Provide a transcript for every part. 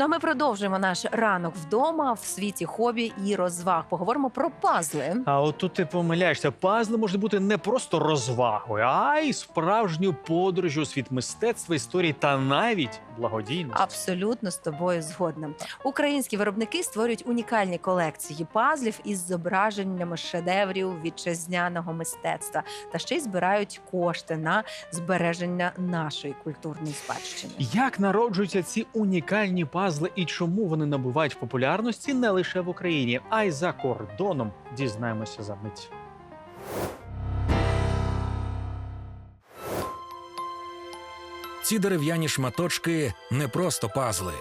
Ну а ми продовжуємо наш ранок вдома в світі хобі і розваг. Поговоримо про пазли. А от тут ти помиляєшся, пазли можуть бути не просто розвагою, а й справжньою подорожю у світ мистецтва, історії та навіть благодійності. Абсолютно з тобою згодна. Українські виробники створюють унікальні колекції пазлів із зображеннями шедеврів вітчизняного мистецтва та ще й збирають кошти на збереження нашої культурної спадщини. Як народжуються ці унікальні пазли і чому вони набувають популярності не лише в Україні, а й за кордоном? Дізнаємося за мить. Ці дерев'яні шматочки не просто пазли.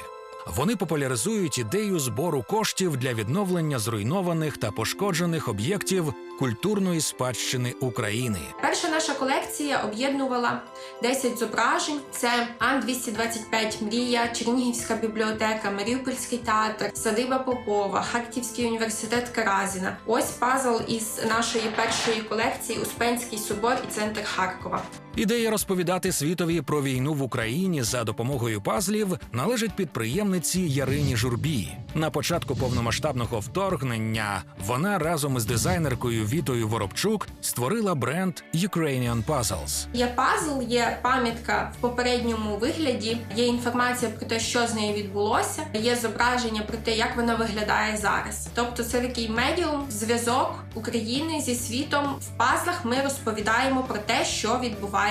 Вони популяризують ідею збору коштів для відновлення зруйнованих та пошкоджених об'єктів культурної спадщини України. Перша наша колекція об'єднувала 10 зображень: це Ан-225 Мрія, Чернігівська бібліотека, Маріупольський театр, Садиба Попова, Харківський університет Каразіна. Ось пазл із нашої першої колекції Успенський собор і центр Харкова. Ідея розповідати світові про війну в Україні за допомогою пазлів належить підприємниці Ярині Журбі. На початку повномасштабного вторгнення вона разом із дизайнеркою Вітою Воробчук створила бренд Ukrainian Puzzles. Є пазл, є пам'ятка в попередньому вигляді, є інформація про те, що з нею відбулося, є зображення про те, як вона виглядає зараз. Тобто, це такий медіум, зв'язок України зі світом. В пазлах ми розповідаємо про те, що відбувається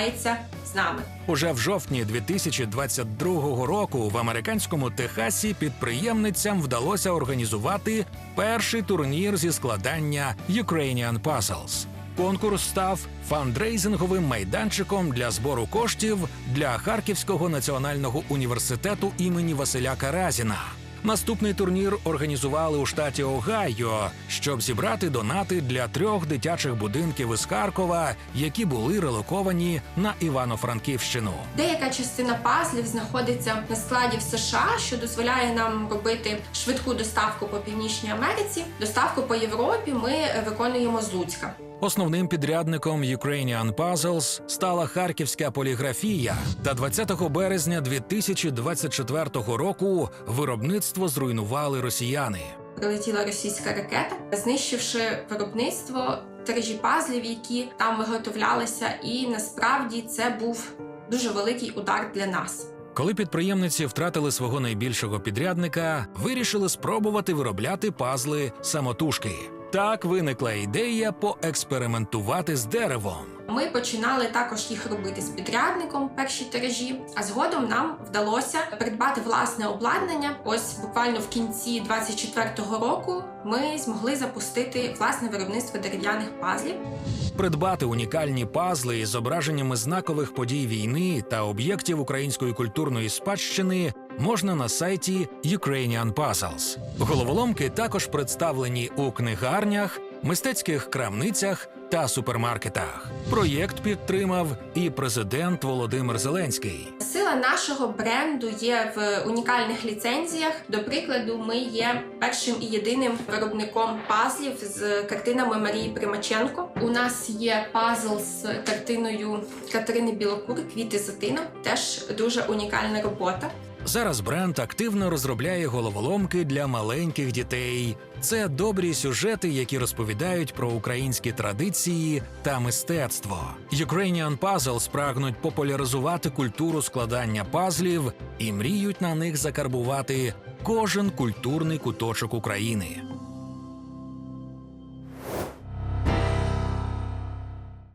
з нами. Уже в жовтні 2022 року в американському Техасі підприємницям вдалося організувати перший турнір зі складання Ukrainian Puzzles. Конкурс став фандрейзинговим майданчиком для збору коштів для Харківського національного університету імені Василя Каразіна. Наступний турнір організували у штаті Огайо, щоб зібрати донати для трьох дитячих будинків із Харкова, які були релоковані на Івано-Франківщину. Деяка частина пазлів знаходиться на складі в США, що дозволяє нам робити швидку доставку по північній Америці. Доставку по Європі ми виконуємо з Луцька. Основним підрядником Ukrainian Puzzles стала харківська поліграфія. Та 20 березня 2024 року виробництво зруйнували росіяни. Прилетіла російська ракета, знищивши виробництво тиражі пазлів, які там виготовлялися, і насправді це був дуже великий удар для нас. Коли підприємниці втратили свого найбільшого підрядника, вирішили спробувати виробляти пазли самотужки. Так виникла ідея поекспериментувати з деревом. Ми починали також їх робити з підрядником перші тиражі, а згодом нам вдалося придбати власне обладнання. Ось буквально в кінці 24-го року ми змогли запустити власне виробництво дерев'яних пазлів. Придбати унікальні пазли із зображеннями знакових подій війни та об'єктів української культурної спадщини можна на сайті Ukrainian Puzzles. Головоломки також представлені у книгарнях, мистецьких крамницях та супермаркетах. Проєкт підтримав і президент Володимир Зеленський. Сила нашого бренду є в унікальних ліцензіях. До прикладу, ми є першим і єдиним виробником пазлів з картинами Марії Примаченко. У нас є пазл з картиною Катерини Білокур Квіти за тином. Теж дуже унікальна робота. Зараз бренд активно розробляє головоломки для маленьких дітей. Це добрі сюжети, які розповідають про українські традиції та мистецтво. Ukrainian Puzzles прагнуть популяризувати культуру складання пазлів і мріють на них закарбувати кожен культурний куточок України.